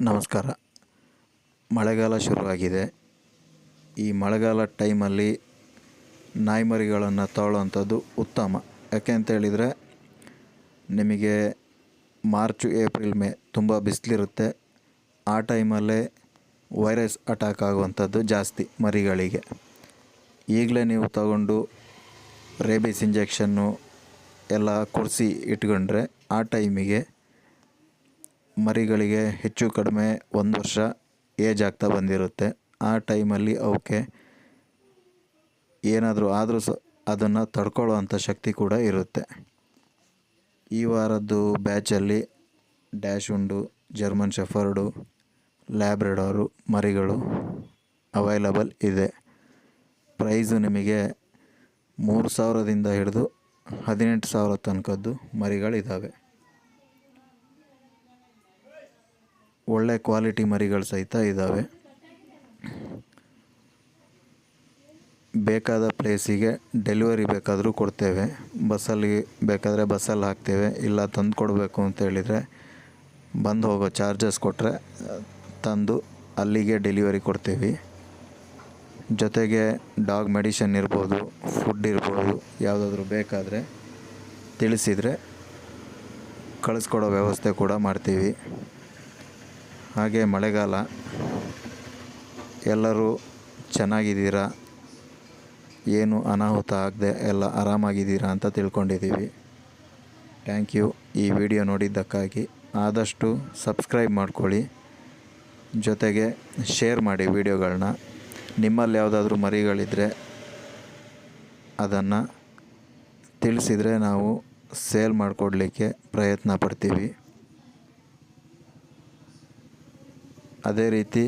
ನಮಸ್ಕಾರ. ಮಳೆಗಾಲ ಶುರುವಾಗಿದೆ. ಈ ಮಳೆಗಾಲ ಟೈಮಲ್ಲಿ ನಾಯಿಮರಿಗಳನ್ನು ತಾಳುವಂಥದ್ದು ಉತ್ತಮ. ಯಾಕೆ ಅಂತ ಹೇಳಿದರೆ, ನಿಮಗೆ ಮಾರ್ಚು, ಏಪ್ರಿಲ್, ಮೇ ತುಂಬ ಬಿಸಿಲಿರುತ್ತೆ. ಆ ಟೈಮಲ್ಲೇ ವೈರಸ್ ಅಟ್ಯಾಕ್ ಆಗುವಂಥದ್ದು ಜಾಸ್ತಿ ಮರಿಗಳಿಗೆ. ಈಗಲೇ ನೀವು ತಗೊಂಡು ರೇಬಿಸ್ ಇಂಜೆಕ್ಷನ್ನು ಎಲ್ಲ ಕೊಡಿಸಿ ಇಟ್ಕೊಂಡ್ರೆ ಆ ಟೈಮಿಗೆ ಮರಿಗಳಿಗೆ ಹೆಚ್ಚು ಕಡಿಮೆ ಒಂದು ವರ್ಷ ಏಜ್ ಆಗ್ತಾ ಬಂದಿರುತ್ತೆ. ಆ ಟೈಮಲ್ಲಿ ಅವಕ್ಕೆ ಏನಾದರೂ ಆದರೂ ಸ ಅದನ್ನು ತಡ್ಕೊಳ್ಳೋವಂಥ ಶಕ್ತಿ ಕೂಡ ಇರುತ್ತೆ. ಈ ವಾರದ್ದು ಬ್ಯಾಚಲ್ಲಿ ಡ್ಯಾಶ್ ಉಂಡು, ಜರ್ಮನ್ ಶೆಫರ್ಡು, ಲ್ಯಾಬ್ರೆಡಾರು, ಮರಿಗಳು ಅವೈಲಬಲ್ ಇದೆ. ಪ್ರೈಸು ನಿಮಗೆ ಮೂರು ಸಾವಿರದಿಂದ ಹಿಡಿದು ಹದಿನೆಂಟು ಸಾವಿರ ತನಕದ್ದು ಮರಿಗಳಿದ್ದಾವೆ ಒಳ್ಳೆ ಕ್ವಾಲಿಟಿ ಮರಿಗಳು ಸಹಿತ ಇದ್ದಾವೆ ಬೇಕಾದ ಪ್ಲೇಸಿಗೆ ಡೆಲಿವರಿ ಬೇಕಾದರೂ ಕೊಡ್ತೇವೆ. ಬಸ್ಸಲ್ಲಿ ಬೇಕಾದರೆ ಬಸ್ಸಲ್ಲಿ ಹಾಕ್ತೇವೆ. ಇಲ್ಲ ತಂದು ಕೊಡಬೇಕು ಅಂತ ಹೇಳಿದರೆ ಬಂದು ಹೋಗೋ ಚಾರ್ಜಸ್ ಕೊಟ್ಟರೆ ತಂದು ಅಲ್ಲಿಗೆ ಡೆಲಿವರಿ ಕೊಡ್ತೀವಿ. ಜೊತೆಗೆ ಡಾಗ್ ಮೆಡಿಷನ್ ಇರ್ಬೋದು, ಫುಡ್ ಇರ್ಬೋದು, ಯಾವುದಾದ್ರೂ ಬೇಕಾದರೆ ತಿಳಿಸಿದರೆ ಕಳಿಸ್ಕೊಡೋ ವ್ಯವಸ್ಥೆ ಕೂಡ ಮಾಡ್ತೀವಿ. ಹಾಗೆ ಮಳೆಗಾಲ. ಎಲ್ಲರೂ ಚೆನ್ನಾಗಿದ್ದೀರಾ? ಏನು ಅನಾಹುತ ಆಗದೆ ಎಲ್ಲ ಆರಾಮಾಗಿದ್ದೀರಾ ಅಂತ ತಿಳ್ಕೊಂಡಿದ್ದೀವಿ. Thank you. ಈ ವಿಡಿಯೋ ನೋಡಿದ್ದಕ್ಕಾಗಿ ಆದಷ್ಟು ಸಬ್ಸ್ಕ್ರೈಬ್ ಮಾಡ್ಕೊಳ್ಳಿ. ಜೊತೆಗೆ ಶೇರ್ ಮಾಡಿ ವಿಡಿಯೋಗಳನ್ನ ನಿಮ್ಮಲ್ಲಿ ಯಾವುದಾದ್ರೂ ಮರಿಗಳಿದ್ದರೆ ಅದನ್ನು ತಿಳಿಸಿದರೆ ನಾವು ಸೇಲ್ ಮಾಡಿಕೊಡ್ಲಿಕ್ಕೆ ಪ್ರಯತ್ನ ಪಡ್ತೀವಿ. ಅದೇ ರೀತಿ